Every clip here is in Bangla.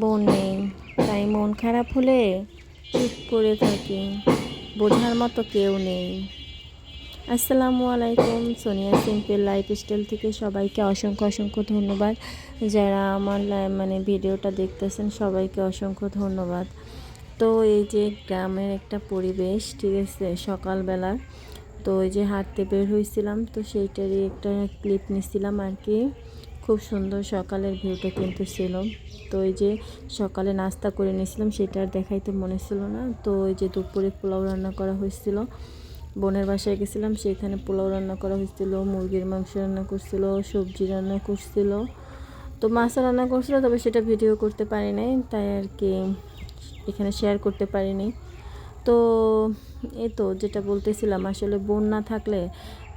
বোন নেই, তাই মন খারাপ হলে চুপ করে থাকি, বোঝার মতো কেউ নেই। আসসালামু আলাইকুম, সোনিয়া সিম্পল লাইফ স্টাইল থেকে সবাইকে অসংখ্য অসংখ্য ধন্যবাদ। যারা আমার মানে ভিডিওটা দেখতেছেন, সবাইকে অসংখ্য ধন্যবাদ। তো এই যে গ্রামের একটা পরিবেশ, ঠিক আছে, সকালবেলা। তো ওই যে হাঁটতে বের হয়েছিলাম, তো সেইটারই একটা ক্লিপ নিছিলাম আর কি। খুব সুন্দর সকালের ভিউটা কিন্তু ছিল। তো ওই যে সকালে নাস্তা করে নিয়েছিলাম, সেটা আর দেখাইতে মনে ছিল না। তো ওই যে দুপুরে পোলাও রান্না করা হয়েছিল। বোনের বাসায় গেছিলাম, সেখানে পোলাও রান্না করা হয়েছিল, মুরগির মাংস রান্না করছিল, সবজি রান্না করছিল। তো মাছ রান্না করছিল, তবে সেটা ভিডিও করতে পারি নাই, তাই আর কি এখানে শেয়ার করতে পারিনি। তো এই তো যেটা বলতেছিলাম, আসলে বোন না থাকলে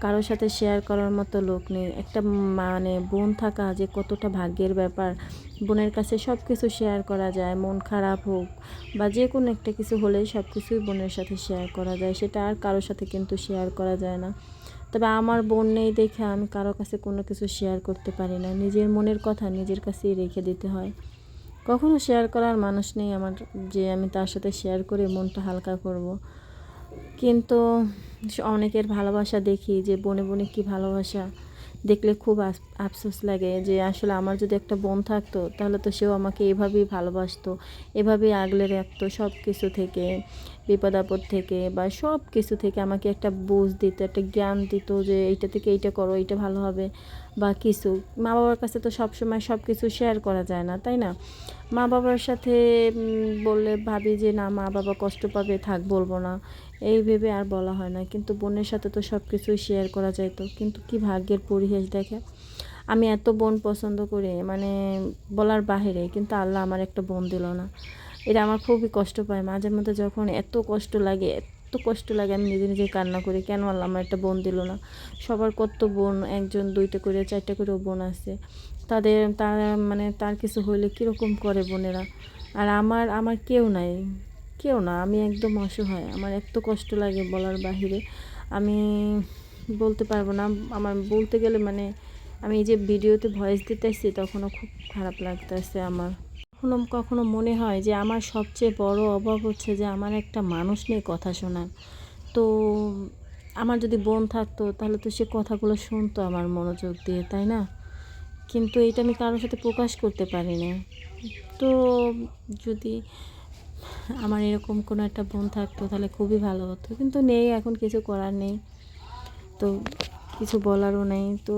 কারোর সাথে শেয়ার করার মতো লোক নেই। একটা মানে বোন থাকা যে কতটা ভাগ্যের ব্যাপার। বোনের কাছে সব কিছু শেয়ার করা যায়, মন খারাপ হোক বা যে কোনো একটা কিছু হলেই সব কিছুই বোনের সাথে শেয়ার করা যায়। সেটা আর কারোর সাথে কিন্তু শেয়ার করা যায় না। তবে আমার বোন নেই দেখে আমি কারও কাছে কোনো কিছু শেয়ার করতে পারি না। নিজের মনের কথা নিজের কাছেই রেখে দিতে হয়। কখনো শেয়ার করার মানুষ নেই আমার যে আমি তার সাথে শেয়ার করে মনটা হালকা করব। কিন্তু অনেকের ভালোবাসা দেখি, যে বনে বনে কি ভালোবাসা দেখলে খুব আফসোস লাগে, যে আসলে আমার যদি একটা বোন থাকতো, তাহলে তো সেও আমাকে এভাবেই ভালোবাসতো, এভাবেই আগলে রাখতো সব কিছু থেকে, বিপদ আপদ থেকে, বা সব কিছু থেকে আমাকে একটা বুঝ দিত, একটা জ্ঞান দিত যে এইটা থেকে এইটা করো, এইটা ভালো হবে। বা কিছু। মা বাবার কাছে তো সব সময় সব কিছু শেয়ার করা যায় না, তাই না? মা বাবার সাথে বললে ভাবি যে, না, মা বাবা কষ্ট পাবে, থাক, বলব না। এই ভেবে আর বলা হয় না। কিন্তু বোনের সাথে তো সব কিছুই শেয়ার করা যাইতো কিন্তু কি ভাগ্যের পরিবেশ দেখে। আমি এত বোন পছন্দ করি মানে বলার বাহিরে, কিন্তু আল্লাহ আমার একটা বোন দিল না। এটা আমার খুবই কষ্ট পায়। মাঝে মধ্যে যখন এত কষ্ট লাগে এত কষ্ট লাগে, আমি নিজে নিজে কান্না করি, কেন আল্লাহ আমার একটা বোন দিল না? সবার কত বোন, একজন, দুইটা করে, চারটা করেও বোন আছে। তাদের, তার মানে তার কিছু হইলে কীরকম করে বোনেরা? আর আমার আমার কেউ নাই, কেউ না, আমি একদম অসহায়। আমার এত কষ্ট লাগে বলার বাহিরে। আমি বলতে পারব না, আমার বলতে গেলে মানে আমি এই যে ভিডিওতে ভয়েস দিতেছি, তখনও খুব খারাপ লাগতেছে আমার। কখনো কখনো মনে হয় যে আমার সবচেয়ে বড় অভাব হচ্ছে যে আমার একটা মানুষ নেই কথা শোনার। তো আমার যদি বোন থাকতো, তাহলে তো সে কথাগুলো শুনতো আমার মনোযোগ দিয়ে, তাই না? কিন্তু এটা আমি কারোর সাথে প্রকাশ করতে পারি না। তো যদি আমার এরকম কোনো একটা বোন থাকতো, তাহলে খুবই ভালো হতো। কিন্তু নেই, এখন কিছু করার নেই। তো কিছু বলারও নেই। তো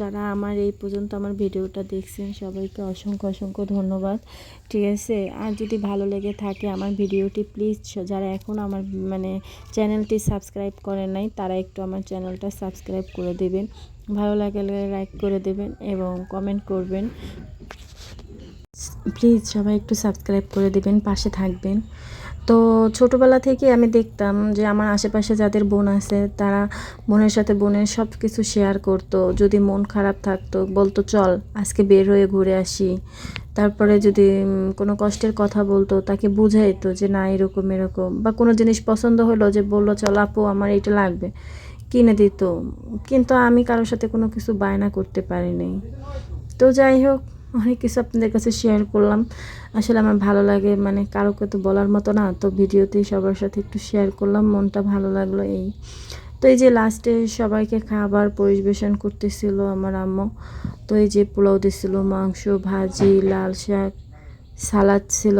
যারা আমার এই পর্যন্ত আমার ভিডিওটা দেখছেন, সবাইকে অসংখ্য অসংখ্য ধন্যবাদ। ঠিক আছে? আর যদি ভালো লেগে থাকে আমার ভিডিওটি প্লিজ যারা এখন আমার মানে চ্যানেলটি সাবস্ক্রাইব করেন নাই, তারা একটু আমার চ্যানেলটা সাবস্ক্রাইব করে দেবেন। ভালো লাগলে লাইক করে দেবেন এবং কমেন্ট করবেন। প্লিজ সবাই একটু সাবস্ক্রাইব করে দেবেন, পাশে থাকবেন। তো ছোটোবেলা থেকে আমি দেখতাম যে আমার আশেপাশে যাদের বোন আছে, তারা বোনের সাথে বোনের সব কিছু শেয়ার করতো। যদি মন খারাপ থাকতো, বলতো, চল, আজকে বের হয়ে ঘুরে আসি। তারপরে যদি কোনো কষ্টের কথা বলতো, তাকে বুঝাইতো যে না, এরকম এরকম। বা কোনো জিনিস পছন্দ হলো যে বলল, চল আপু, আমার এটা লাগবে। কিনে দিত। কিন্তু আমি কারোর সাথে কোনো কিছু বায়না করতে পারিনি। তো যাই হোক অনেক কিছু আপনাদের কাছে শেয়ার করলাম। আসলে আমার ভালো লাগে মানে কারোকে তো বলার মতো না, তো ভিডিওতেই সবার সাথে একটু শেয়ার করলাম, মনটা ভালো লাগল এই। তো এই যে লাস্টে সবাইকে খাবার পরিবেশন করতেছিল আমার আম্মু। তো এই যে পোলাও দিছিল, মাংস, ভাজি, লাল শাক, সালাদ ছিল।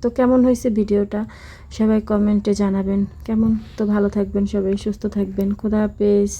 তো কেমন হয়েছে ভিডিওটা? সবাই কমেন্টে জানাবেন। কেমন? তো ভালো থাকবেন সবাই, সুস্থ থাকবেন। খোদা হাফেজ।